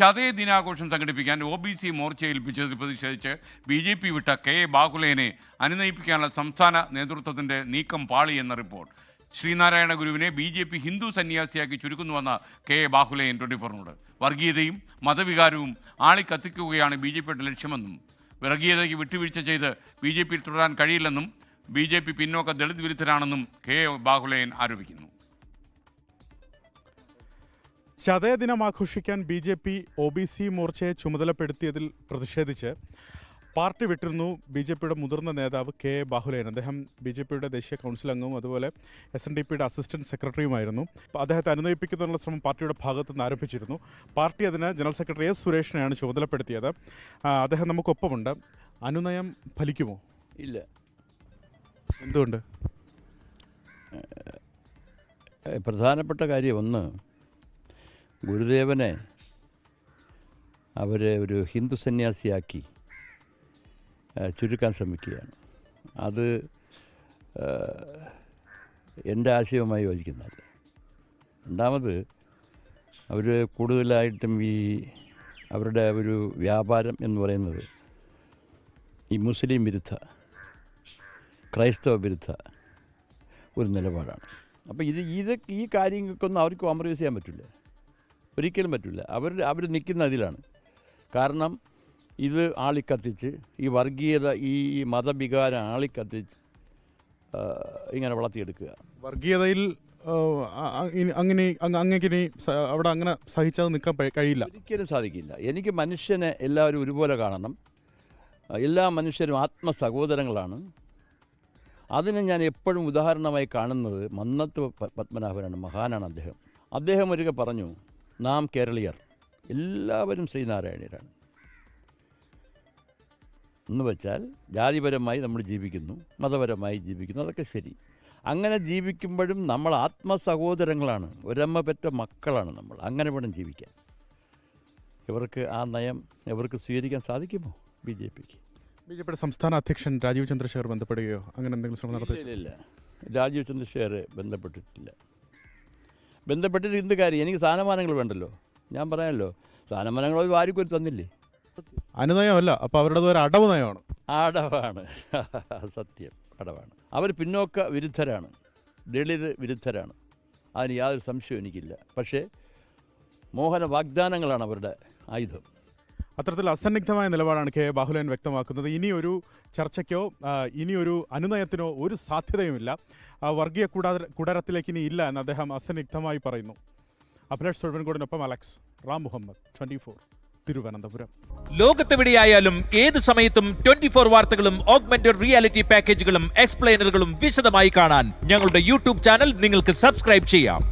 ചതയ ദിനാഘോഷം സംഘടിപ്പിക്കാൻ O B C Morcha ഏൽപ്പിച്ചതിൽ പ്രതിഷേധിച്ച് ബി ജെ പി വിട്ട കെ എ ബാഹുലേനെ അനുനയിപ്പിക്കാനുള്ള സംസ്ഥാന നേതൃത്വത്തിന്റെ നീക്കം പാളി എന്ന റിപ്പോർട്ട്. ശ്രീനാരായണ ഗുരുവിനെ ബി ജെ പി ഹിന്ദു സന്യാസിയാക്കി ചുരുക്കുന്നുവെന്ന കെ എ ബാഹുലേൻ ട്വന്റി ഫോറിനോട് വർഗീയതയും മതവികാരവും ആളിക്കത്തിക്കുകയാണ് ബി ജെ പിയുടെ ലക്ഷ്യമെന്നും വർഗീയതയ്ക്ക് വിട്ടുവീഴ്ച ചെയ്ത് ബി ജെ പിയിൽ തുടരാൻ കഴിയില്ലെന്നും ബി ജെ പി പിന്നോക്ക ദളിത് വിരുദ്ധരാണെന്നും കെ എ ബാഹുലേൻ ആരോപിക്കുന്നു. ചതയ ദിനം ആഘോഷിക്കാൻ B J P O B C മോർച്ചയെ ചുമതലപ്പെടുത്തിയതിൽ പ്രതിഷേധിച്ച് പാർട്ടി വിട്ടിരുന്നു ബി ജെ പിയുടെ മുതിർന്ന നേതാവ് കെ എ ബാഹുലേൻ. അദ്ദേഹം ബി ജെ പിയുടെ ദേശീയ കൗൺസിൽ അംഗവും അതുപോലെ എസ് എൻ ഡി പിയുടെ അസിസ്റ്റന്റ് സെക്രട്ടറിയുമായിരുന്നു. അദ്ദേഹത്തെ അനുനയിപ്പിക്കുന്നതിനുള്ള ശ്രമം പാർട്ടിയുടെ ഭാഗത്തു നിന്ന് ആരംഭിച്ചിരുന്നു. പാർട്ടി അതിന് ജനറൽ സെക്രട്ടറി എസ് സുരേഷിനെയാണ് ചുമതലപ്പെടുത്തിയത്. അദ്ദേഹം നമുക്കൊപ്പമുണ്ട്. അനുനയം ഫലിക്കുമോ? ഇല്ല. എന്തുകൊണ്ട്? പ്രധാനപ്പെട്ട കാര്യം ഒന്ന് ഗുരുദേവനെ അവരെ ഒരു ഹിന്ദു സന്യാസിയാക്കി ചുരുക്കാൻ ശ്രമിക്കുകയാണ്. അത് എന്റെ ആശയവുമായി യോജിക്കുന്നതല്ല രണ്ടാമത് അവർ കൂടുതലായിട്ടും ഈ അവരുടെ ഒരു വ്യാപാരം എന്ന് പറയുന്നത് ഈ മുസ്ലിം വിരുദ്ധ ക്രൈസ്തവ വിരുദ്ധ ഒരു നിലപാടാണ്. അപ്പോൾ ഇത് ഇത് ഈ കാര്യങ്ങൾക്കൊന്നും അവർക്ക് കോംപ്രമൈസ് ചെയ്യാൻ പറ്റില്ല. ഒരിക്കലും പറ്റില്ല. അവർ അവർ നിൽക്കുന്ന അതിലാണ്. കാരണം ഇത് ആളിക്കത്തിച്ച് ഈ വർഗീയത ഈ മതവികാരം ആളിക്കത്തിച്ച് ഇങ്ങനെ വളർത്തിയെടുക്കുക. വർഗീയതയിൽ അങ്ങനെ അങ്ങേക്ക് ഇനി- അങ്ങനെ അങ്ങേക്കിനി അവിടെ അങ്ങനെ സഹിച്ചത് നിൽക്കാൻ കഴിയില്ല. ഒരിക്കലും സാധിക്കില്ല. എനിക്ക് മനുഷ്യനെ എല്ലാവരും ഒരുപോലെ കാണണം. എല്ലാ മനുഷ്യരും ആത്മ സഹോദരങ്ങളാണ് അതിനെ ഞാൻ എപ്പോഴും ഉദാഹരണമായി കാണുന്നത് മന്നത്ത് പത്മനാഭനാണ് മഹാനാണ് അദ്ദേഹം. അദ്ദേഹം ഒരിക്കൽ പറഞ്ഞു നാം കേരളീയർ. എല്ലാവരും ശ്രീനാരായണീയരാണ്. എന്ന് വെച്ചാൽ ജാതിപരമായി നമ്മൾ ജീവിക്കുന്നു മതപരമായി ജീവിക്കുന്നു അതൊക്കെ ശരി. അങ്ങനെ ജീവിക്കുമ്പോഴും നമ്മൾ ആത്മസഹോദരങ്ങളാണ്. ഒരമ്മ പെറ്റ മക്കളാണ് നമ്മൾ അങ്ങനെ വേണം ജീവിക്കാൻ. ഇവർക്ക് ആ നയം ഇവർക്ക് സ്വീകരിക്കാൻ സാധിക്കുമോ? ബി ജെ പിക്ക്. ബി ജെ പിയുടെ സംസ്ഥാന അധ്യക്ഷൻ രാജീവ് ചന്ദ്രശേഖർ ബന്ധപ്പെടുകയോ? അങ്ങനെ എന്തെങ്കിലും ശ്രമം നടത്തി ഇല്ല ഇല്ല. രാജീവ് ചന്ദ്രശേഖർ ബന്ധപ്പെട്ടിട്ടില്ല. ബന്ധപ്പെട്ടിട്ട് എന്ത് കാര്യം എനിക്ക് സ്ഥാനമാനങ്ങൾ വേണ്ടല്ലോ. ഞാൻ പറയാമല്ലോ സ്ഥാനമാനങ്ങൾ അവർ വാരിക്കൊരു തന്നില്ലേ? അനുനയമല്ല അപ്പോൾ അവരുടെ ഒരു അടവ് നയമാണ് അടവാണ്. സത്യം അടവാണ്. അവർ പിന്നോക്ക വിരുദ്ധരാണ് ദളിത് വിരുദ്ധരാണ്. അതിന് യാതൊരു സംശയവും എനിക്കില്ല. പക്ഷേ മോഹന വാഗ്ദാനങ്ങളാണ് അവരുടെ ആയുധം. അത്തരത്തിൽ അസന്നിഗ്ധമായ നിലപാടാണ് കെ ബാഹുലൻ വ്യക്തമാക്കുന്നത്. ഇനിയൊരു ചർച്ചയ്ക്കോ ഇനിയൊരു അനുനയത്തിനോ ഒരു സാധ്യതയുമില്ല. വർഗീയ കൂടാര കൂടാരത്തിലേക്ക് ഇനി ഇല്ല എന്ന് അദ്ദേഹം അസന്നിഗ്ധമായി പറയുന്നു. Abhilash തൊഴുവൻകോടിനൊപ്പം Alex Ram Muhammad twenty four Thiruvananthapuram. ലോകത്തെവിടെയായാലും ഏത് സമയത്തും ട്വന്റി ഫോർ വാർത്തകളും ഓഗ്മെന്റഡ് റിയാലിറ്റി പാക്കേജുകളും എക്സ്പ്ലെയിനറുകളും വിശദമായി കാണാൻ ഞങ്ങളുടെ യൂട്യൂബ് ചാനൽ നിങ്ങൾക്ക് സബ്സ്ക്രൈബ് ചെയ്യാം.